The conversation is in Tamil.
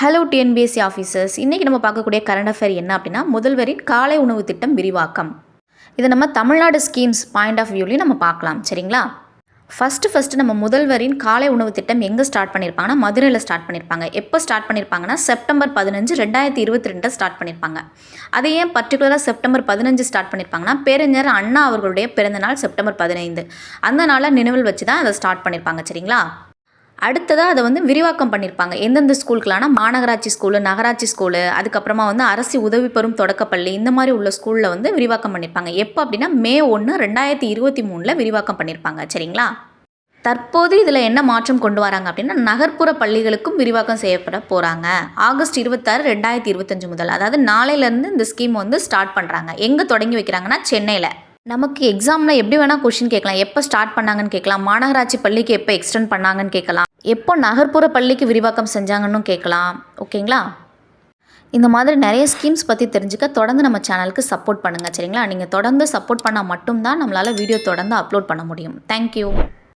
ஹலோ டிஎன்பிஎஸ்சி ஆஃபீஸர்ஸ் இன்றைக்கி நம்ம பார்க்கக்கூடிய கரண்ட் அஃபேர் என்ன அப்படின்னா முதல்வரின் காலை உணவு திட்டம் விரிவாக்கம். இதை நம்ம தமிழ்நாடு ஸ்கீம்ஸ் பாயிண்ட் ஆஃப் வியூலையும் நம்ம பார்க்கலாம். சரிங்களா? ஃபஸ்ட்டு ஃபஸ்ட்டு நம்ம முதல்வரின் காலை உணவு திட்டம் எங்கே ஸ்டார்ட் பண்ணியிருப்பாங்கன்னா மதுரையில் ஸ்டார்ட் பண்ணியிருப்பாங்க எப்போ ஸ்டார்ட் பண்ணியிருப்பாங்கன்னா செப்டம்பர் பதினஞ்சு ரெண்டாயிரத்தி இருபத்தி ரெண்டில் ஸ்டார்ட் பண்ணியிருப்பாங்க அதை ஏன் பர்டிகுலராக செப்டம்பர் பதினஞ்சு ஸ்டார்ட் பண்ணியிருப்பாங்கன்னா பேரறிஞர் அண்ணா அவர்களுடைய பிறந்தநாள் செப்டம்பர் பதினைந்து. அந்த நாளை நினைவில் வச்சு தான் அதை ஸ்டார்ட் பண்ணியிருப்பாங்க சரிங்களா? அடுத்ததாக அதை வந்து விரிவாக்கம் பண்ணியிருப்பாங்க எந்தெந்த ஸ்கூலுக்கெலாம்னா மாநகராட்சி ஸ்கூலு நகராட்சி ஸ்கூலு அதுக்கப்புறமா வந்து அரசு உதவி பெறும் தொடக்கப்பள்ளி இந்த மாதிரி உள்ள ஸ்கூலில் வந்து விரிவாக்கம் பண்ணியிருப்பாங்க எப்போ அப்படின்னா மே ஒன்று ரெண்டாயிரத்தி இருபத்தி மூணில் விரிவாக்கம் பண்ணியிருப்பாங்க சரிங்களா? தற்போது இதில் என்ன மாற்றம் கொண்டு வராங்க அப்படின்னா நகர்ப்புற பள்ளிகளுக்கும் விரிவாக்கம் செய்யப்பட போகிறாங்க ஆகஸ்ட் இருபத்தாறு ரெண்டாயிரத்தி இருபத்தஞ்சு முதல். அதாவது நாளையிலேருந்து இந்த ஸ்கீம் வந்து ஸ்டார்ட் பண்ணுறாங்க எங்கே தொடங்கி வைக்கிறாங்கன்னா சென்னையில். நமக்கு எக்ஸாமில் எப்படி வேணால் கொஷின் கேட்கலாம். எப்போ ஸ்டார்ட் பண்ணாங்கன்னு கேட்கலாம். மாநகராட்சி பள்ளிக்கு எப்போ எக்ஸ்டெண்ட் பண்ணாங்கன்னு கேட்கலாம். எப்போ நகர்ப்புற பள்ளிக்கு விரிவாக்கம் செஞ்சாங்கன்னு கேட்கலாம். ஓகேங்களா? இந்த மாதிரி நிறைய ஸ்கீம்ஸ் பற்றி தெரிஞ்சுக்க தொடர்ந்து நம்ம சேனலுக்கு சப்போர்ட் பண்ணுங்கள் சரிங்களா? நீங்கள் தொடர்ந்து சப்போர்ட் பண்ணால் மட்டும்தான் நம்மளால் வீடியோ தொடர்ந்து அப்லோட் பண்ண முடியும். தேங்க்யூ